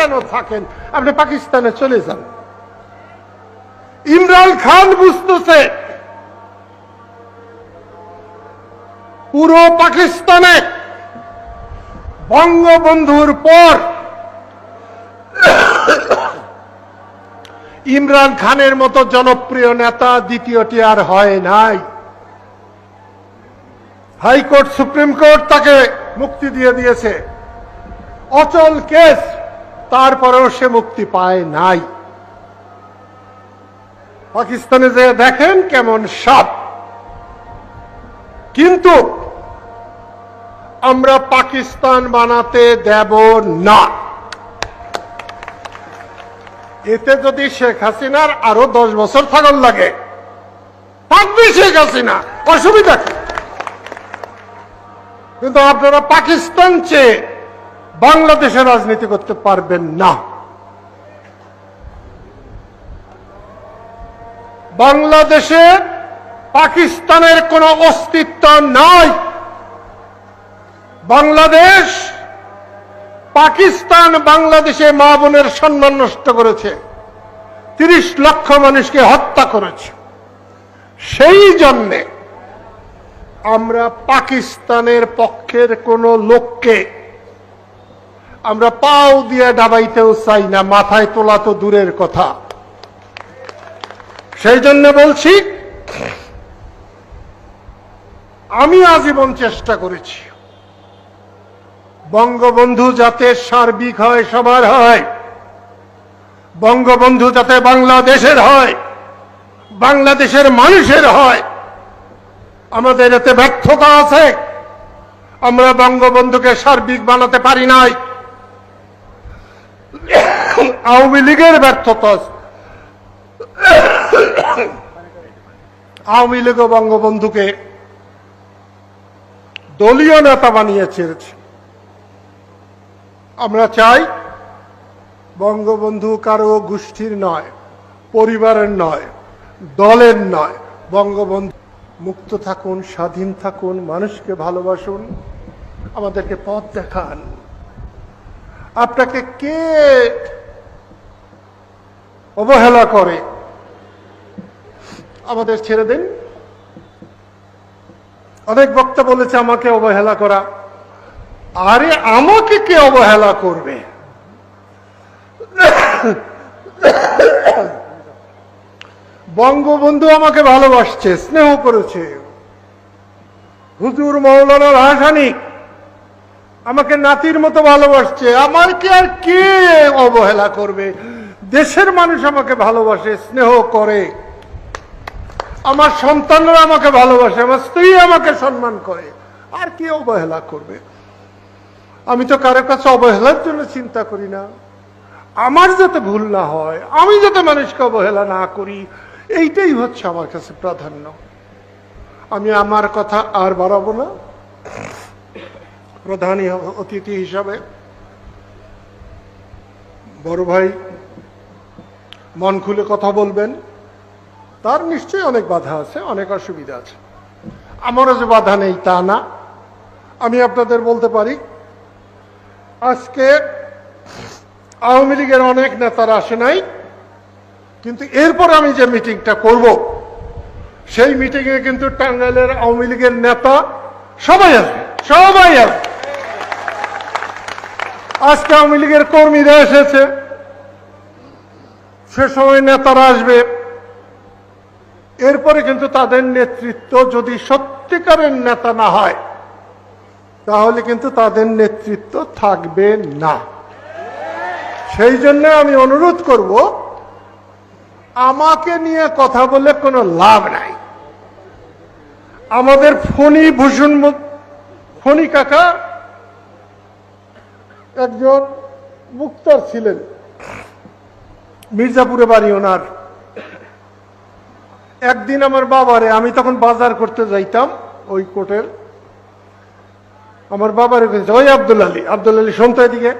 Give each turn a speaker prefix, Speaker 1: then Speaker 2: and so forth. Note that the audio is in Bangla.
Speaker 1: কেন থাকেন? আপনি পাকিস্তানে চলে যান। ইমরান খান বুঝতেছে, পুরো পাকিস্তানে বঙ্গবন্ধুর পর ইমরান খানের মতো জনপ্রিয় নেতা দ্বিতীয়টি আর হয় নাই। হাইকোর্ট, সুপ্রিম কোর্ট তাকে মুক্তি দিয়ে দিয়েছে। অচল কেস তারপরেও সে মুক্তি পায় নাই। পাকিস্তানে যে দেখেন কেমন সাপ। কিন্তু আমরা পাকিস্তান বানাতে দেব না। এতে যদি শেখ হাসিনার আরও দশ বছর থাকার লাগে, থাকবে শেখ হাসিনা, অসুবিধা কিন্তু আপনারা পাকিস্তান চেয়ে বাংলাদেশে রাজনীতি করতে পারবেন না। বাংলাদেশে পাকিস্তানের কোনো অস্তিত্ব নাই। বাংলাদেশ পাকিস্তান বাংলাদেশে মা বোনের সম্মান নষ্ট করেছে। তিরিশ লক্ষ মানুষকে হত্যা করেছে। সেই জন্যে আমরা পাকিস্তানের পক্ষের কোন লোককে আমরা পাও দিয়ে ডাবাইতেও চাই না, মাথায় তোলা তো দূরের কথা। সেই জন্য বলছি, আমি আজীবন চেষ্টা করেছি। বঙ্গবন্ধু যাতে সার্বিক হয়, সবার হয়, বঙ্গবন্ধু যাতে বাংলাদেশের হয়, বাংলাদেশের মানুষের হয়, আমাদের এতে ব্যর্থতা আছে। আমরা বঙ্গবন্ধুকে সার্বিক বানাতে পারি নাই। আওয়ামী লীগের ব্যর্থতা। আওয়ামী লীগও বঙ্গবন্ধুকে দলীয় নেতা বানিয়ে ছেড়েছে আমরা চাই বঙ্গবন্ধু কারও গোষ্ঠীর নয়, পরিবারের নয়, দলের নয়। বঙ্গবন্ধু মুক্ত থাকুন, স্বাধীন থাকুন, মানুষকে ভালোবাসুন, আমাদেরকে পথ দেখান। আপনাকে কে অবহেলা করে? আমাদের ছেড়ে দিন। অনেক বক্তা বলেছে আমাকে অবহেলা করা। আরে আমাকে কে অবহেলা করবে? বঙ্গবন্ধু আমাকে ভালোবাসছে, স্নেহ করেছে। হুজুর মৌলানা হাসানিক আমাকে নাতির মতো ভালোবাসছে। আমার আমাকে আর কে অবহেলা করবে? দেশের মানুষ আমাকে ভালোবাসে, স্নেহ করে। আমার সন্তানরা আমাকে ভালোবাসে, আমার স্ত্রী আমাকে সম্মান করে। আর কি অবহেলা করবে? আমি তো কারও কাছে অবহেলার জন্য চিন্তা করি না। আমার যাতে ভুল না হয়, আমি যাতে মানুষকে অবহেলা না করি, এইটাই হচ্ছে আমার কাছে প্রাধান্য। আমি আমার কথা আর বাড়াবো না। প্রধান অতিথি হিসাবে বড় ভাই মন খুলে কথা বলবেন। তার নিশ্চয়ই অনেক বাধা আছে, অনেক অসুবিধা আছে। আমারও যে বাধা নেই তা না। আমি আপনাদের বলতে পারি, আজকে আওয়ামী লীগের অনেক নেতারা আসে নাই, কিন্তু এরপর আমি যে মিটিংটা করব, সেই মিটিংয়ে কিন্তু টাঙ্গাইলের আওয়ামী লীগের নেতা সবাই আসবে সবাই আসবে। আজকে আওয়ামী লীগের কর্মীরা এসেছে। সে সময় নেতারা আসবে। এরপরে কিন্তু তাদের নেতৃত্ব যদি সত্যিকারের নেতা না হয়, তাহলে কিন্তু তাদের নেতৃত্ব থাকবে না। সেই জন্য আমি অনুরোধ করব, আমাকে নিয়ে কথা বলে কোনো লাভ নাই। আমাদের ফণি ভূষণ ফণি কাকা একজন মুক্তার ছিলেন। মির্জাপুরে বাড়ি ওনার। একদিন আমার বাবারে, আমি তখন বাজার করতে যাইতাম ওই কোর্টের আমার বাবারে ওই আব্দুল আলী আব্দুল আলী সন্তায় এদিকে।